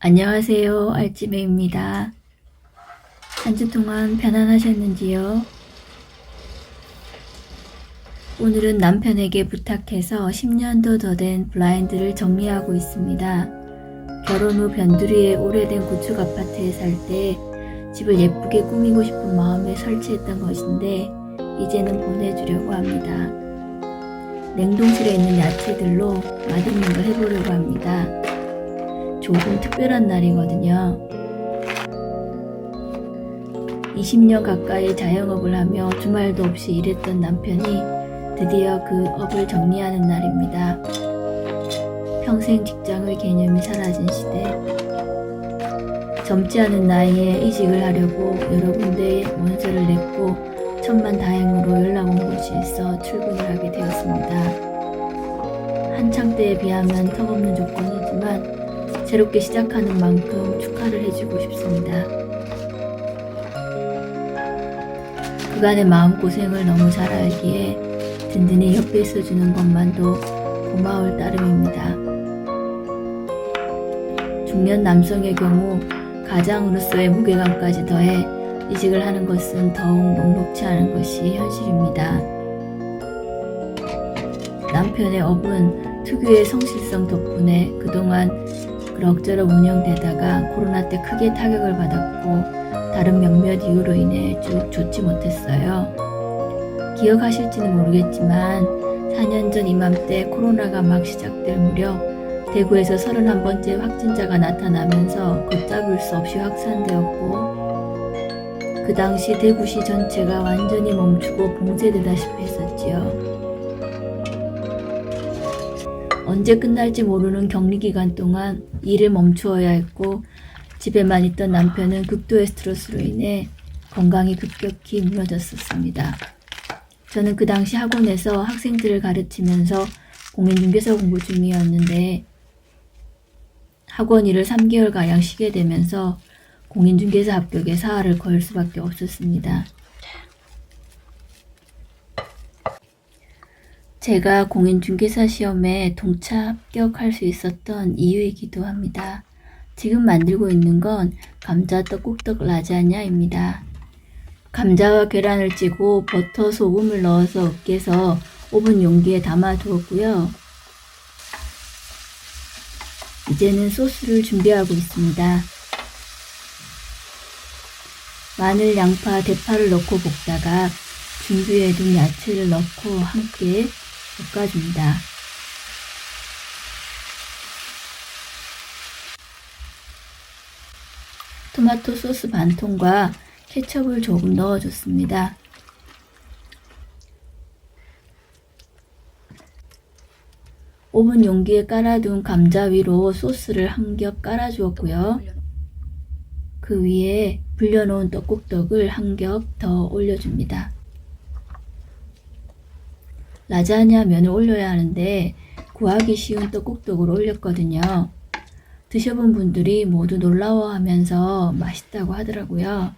안녕하세요. 알찌매입니다. 한 주 동안 편안하셨는지요? 오늘은 남편에게 부탁해서 10년도 더 된 블라인드를 정리하고 있습니다. 결혼 후 변두리에 오래된 구축 아파트에 살 때 집을 예쁘게 꾸미고 싶은 마음에 설치했던 것인데 이제는 보내주려고 합니다. 냉동실에 있는 야채들로 맛있는 걸 해보려고 합니다. 조금 특별한 날이거든요. 20년 가까이 자영업을 하며 주말도 없이 일했던 남편이 드디어 그 업을 정리하는 날입니다. 평생 직장의 개념이 사라진 시대. 젊지 않은 나이에 이직을 하려고 여러 군데에 원서를 냈고 천만 다행으로 연락 온 곳이 있어 출근을 하게 되었습니다. 한창 때에 비하면 턱없는 조건이지만 새롭게 시작하는 만큼 축하를 해주고 싶습니다. 그간의 마음고생을 너무 잘 알기에 든든히 옆에 있어주는 것만도 고마울 따름입니다. 중년 남성의 경우 가장으로서의 무게감까지 더해 이직을 하는 것은 더욱 녹록치 않은 것이 현실입니다. 남편의 업은 특유의 성실성 덕분에 그동안 그 럭저럭 운영되다가 코로나 때 크게 타격을 받았고 다른 몇몇 이유로 인해 쭉 좋지 못했어요. 기억하실지는 모르겠지만 4년 전 이맘때 코로나가 막 시작될 무렵 대구에서 31번째 확진자가 나타나면서 걷잡을 수 없이 확산되었고 그 당시 대구시 전체가 완전히 멈추고 봉쇄되다시피 했었지요. 언제 끝날지 모르는 격리 기간 동안 일을 멈추어야 했고 집에만 있던 남편은 극도의 스트레스로 인해 건강이 급격히 무너졌었습니다. 저는 그 당시 학원에서 학생들을 가르치면서 공인중개사 공부 중이었는데 학원 일을 3개월가량 쉬게 되면서 공인중개사 합격에 사활을 걸 수밖에 없었습니다. 제가 공인중개사 시험에 동차 합격할 수 있었던 이유이기도 합니다. 지금 만들고 있는 건 감자 떡국떡 라자냐입니다. 감자와 계란을 찌고 버터, 소금을 넣어서 으깨서 오븐 용기에 담아 두었고요. 이제는 소스를 준비하고 있습니다. 마늘, 양파, 대파를 넣고 볶다가 준비해둔 야채를 넣고 함께 볶아줍니다. 토마토 소스 반 통과 케첩을 조금 넣어줬습니다. 오븐 용기에 깔아둔 감자 위로 소스를 한 겹 깔아주었고요. 그 위에 불려놓은 떡국떡을 한 겹 더 올려줍니다. 라자냐 면을 올려야 하는데 구하기 쉬운 떡국떡을 올렸거든요. 드셔본 분들이 모두 놀라워하면서 맛있다고 하더라고요.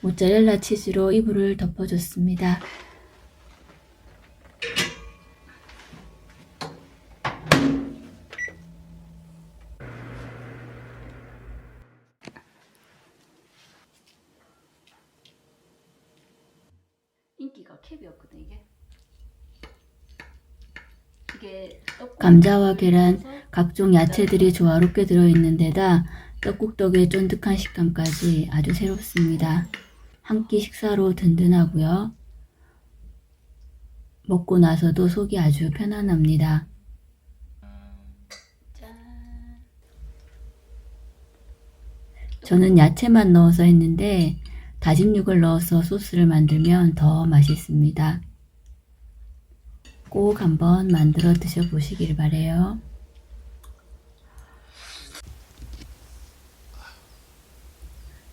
모짜렐라 치즈로 이불을 덮어줬습니다. 인기가 캡이었거든 이게. 이게 감자와 계란, 각종 야채들이 조화롭게 들어있는 데다 떡국떡의 쫀득한 식감까지 아주 새롭습니다. 한 끼 식사로 든든하고요. 먹고 나서도 속이 아주 편안합니다. 저는 야채만 넣어서 했는데 다진 육을 넣어서 소스를 만들면 더 맛있습니다. 꼭 한번 만들어 드셔보시길 바래요.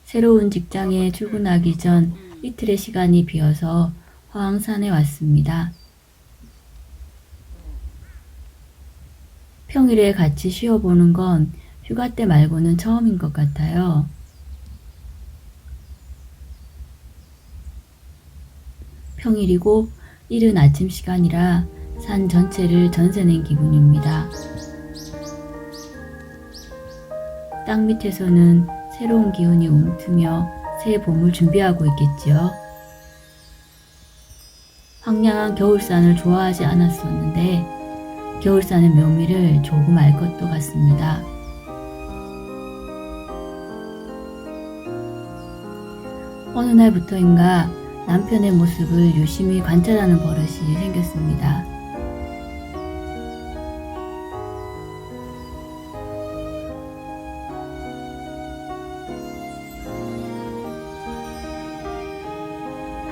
새로운 직장에 출근하기 전 이틀의 시간이 비어서 화왕산에 왔습니다. 평일에 같이 쉬어보는 건 휴가 때 말고는 처음인 것 같아요. 평일이고 이른 아침 시간이라 산 전체를 전세 낸 기분입니다. 땅 밑에서는 새로운 기운이 움트며 새 봄을 준비하고 있겠지요. 황량한 겨울산을 좋아하지 않았었는데 겨울산의 묘미를 조금 알 것도 같습니다. 어느 날부터인가 남편의 모습을 유심히 관찰하는 버릇이 생겼습니다.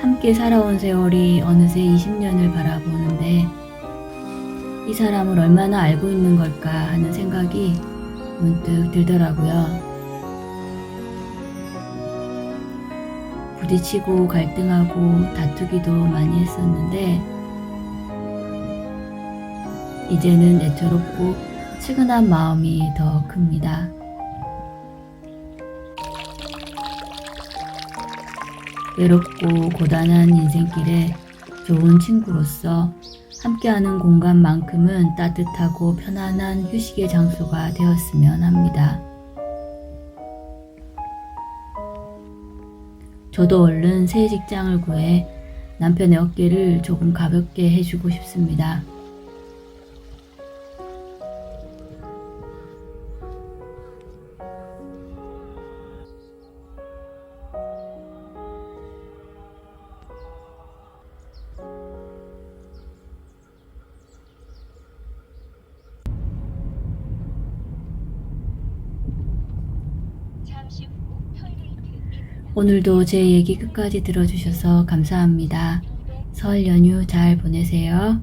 함께 살아온 세월이 어느새 20년을 바라보는데 이 사람을 얼마나 알고 있는 걸까 하는 생각이 문득 들더라고요. 부딪히고 갈등하고 다투기도 많이 했었는데 이제는 애처롭고 측은한 마음이 더 큽니다. 외롭고 고단한 인생길에 좋은 친구로서 함께하는 공간만큼은 따뜻하고 편안한 휴식의 장소가 되었으면 합니다. 저도 얼른 새 직장을 구해 남편의 어깨를 조금 가볍게 해주고 싶습니다. 오늘도 제 얘기 끝까지 들어주셔서 감사합니다. 설 연휴 잘 보내세요.